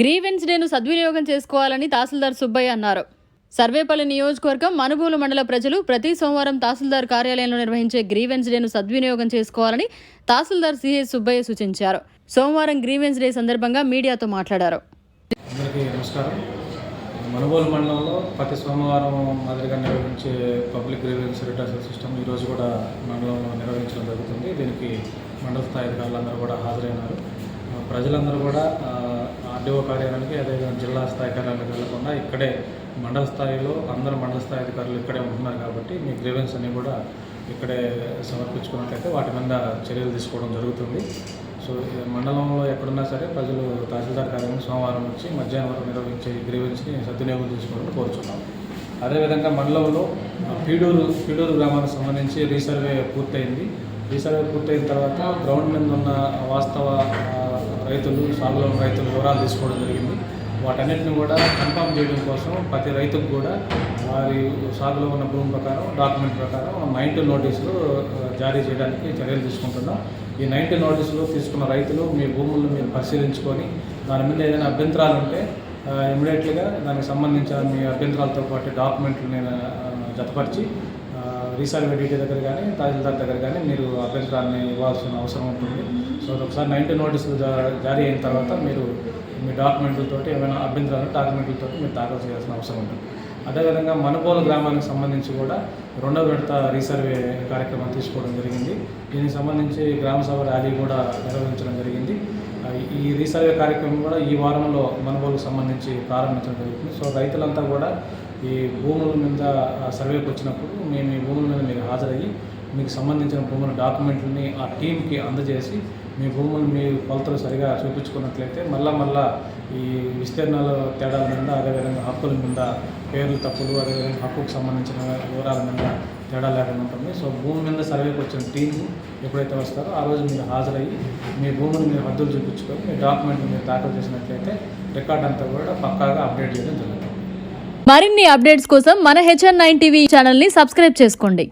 Grievance డేను సద్వినియోగం చేసుకోవాలని తహసీల్దార్ సుబ్బయ్య అన్నారు. సర్వేపల్లి నియోజకవర్గం మనుబోలు మండల ప్రజలు ప్రతి సోమవారం తహసీల్దార్ కార్యాలయంలో నిర్వహించే గ్రీవెన్స్ డేను సద్వినియోగం చేసుకోవాలని తహసీల్దార్ సిఏ సుబ్బయ్య సూచించారు. సోమవారం గ్రీవెన్స్ డే సందర్భంగా మీడియాతో మాట్లాడారు. నమస్కారం. మనుగోలు మండలంలో ప్రతి సోమవారం మాదిరిగా నిర్వహించే పబ్లిక్ గ్రీవెన్స్ రిటర్న్ సిస్టమ్ ఈరోజు కూడా మండలంలో నిర్వహించడం జరుగుతుంది. దీనికి మండల స్థాయి అధికారులందరూ కూడా హాజరైనారు. ప్రజలందరూ కూడా ఆర్డీఓ కార్యాలయానికి అదేవిధంగా జిల్లా స్థాయి కార్యాలయానికి వెళ్ళకుండా ఇక్కడే మండల స్థాయిలో అందరు మండల స్థాయి అధికారులు ఇక్కడే ఉంటున్నారు కాబట్టి మీ గ్రీవెన్స్ అన్నీ కూడా ఇక్కడే సమర్పించుకున్నట్లయితే వాటి మీద చర్యలు తీసుకోవడం జరుగుతుంది. సో మండలంలో ఎక్కడున్నా సరే ప్రజలు తహసీల్దార్ కార్యాలయం సోమవారం వచ్చి మధ్యాహ్నం వరకు నిర్వహించే గ్రీవెన్స్ని సద్వినియోగం చేసుకోవాలని కోరుచున్నాం. అదేవిధంగా మండలంలో పీడూరు పీడూరు గ్రామానికి సంబంధించి రీసర్వే పూర్తయింది. రీసర్వే పూర్తయిన తర్వాత గ్రౌండ్ మీద ఉన్న వాస్తవ రైతులు సాగులో ఉన్న రైతుల వివరాలు తీసుకోవడం జరిగింది. వాటన్నిటిని కూడా కన్ఫర్మ్ చేయడం కోసం ప్రతి రైతుకు కూడా వారి సాగులో ఉన్న భూమి ప్రకారం డాక్యుమెంట్ ప్రకారం నైన్టీ నోటీసులు జారీ చేయడానికి చర్యలు తీసుకుంటున్నాం. ఈ నైన్టీ నోటీసులు తీసుకున్న రైతులు మీ భూములను మీరు పరిశీలించుకొని దాని మీద ఏదైనా అభ్యంతరాలు ఉంటే ఇమ్మీడియట్గా దానికి సంబంధించిన మీ అభ్యంతరాలతో పాటు డాక్యుమెంట్లు నేను జతపరిచి ఆ, రీసర్వే డీటీ దగ్గర కానీ తహసీల్దార్ దగ్గర కానీ మీరు అభ్యంతరాన్ని ఇవ్వాల్సిన అవసరం ఉంటుంది. సో ఒకసారి నైన్టీ నోటీసులు జారీ అయిన తర్వాత మీరు మీ డాక్యుమెంట్లతో ఏమైనా అభ్యంతరాలు డాక్యుమెంట్లతో మీరు దాఖలు చేయాల్సిన అవసరం ఉంటుంది. అదేవిధంగా మనపోలు గ్రామానికి సంబంధించి కూడా రెండో విడత రీసర్వే కార్యక్రమం తీసుకోవడం జరిగింది. దీనికి సంబంధించి గ్రామ సభ ర్యాలీ కూడా నిర్వహించడం జరిగింది. ఈ రీసర్వే కార్యక్రమం కూడా ఈ వారంలో మనబోలుకు సంబంధించి ప్రారంభించడం జరుగుతుంది. సో రైతులంతా కూడా ఈ భూముల మీద సర్వేకి వచ్చినప్పుడు మేము ఈ భూముల మీద మీరు హాజరయ్యి మీకు సంబంధించిన భూముల డాక్యుమెంట్లని ఆ టీంకి అందజేసి మీ భూములు మీ కొలతలు సరిగా చూపించుకున్నట్లయితే మళ్ళా మళ్ళా ఈ విస్తీర్ణాల తేడాల మీద అదేవిధంగా హక్కుల మీద పేర్లు తప్పులు అదేవిధంగా హక్కుకు సంబంధించిన వివరాల మీద తేడా లేకుండా ఉంటుంది. సో భూమి మీద సర్వేకి వచ్చిన టీం ఎప్పుడైతే వస్తారో ఆ రోజు మీరు హాజరయ్యి మీ భూమిని మీరు హద్దులు చూపించుకొని మీ డాక్యుమెంట్ మీరు దాఖలు చేసినట్లయితే రికార్డ్ అంతా కూడా పక్కాగా అప్డేట్ చేయడం జరుగుతుంది. మరిన్ని అప్డేట్స్ కోసం మన హెచ్ఎన్ నైన్ టీవీ ఛానల్ని సబ్స్క్రైబ్ చేసుకోండి.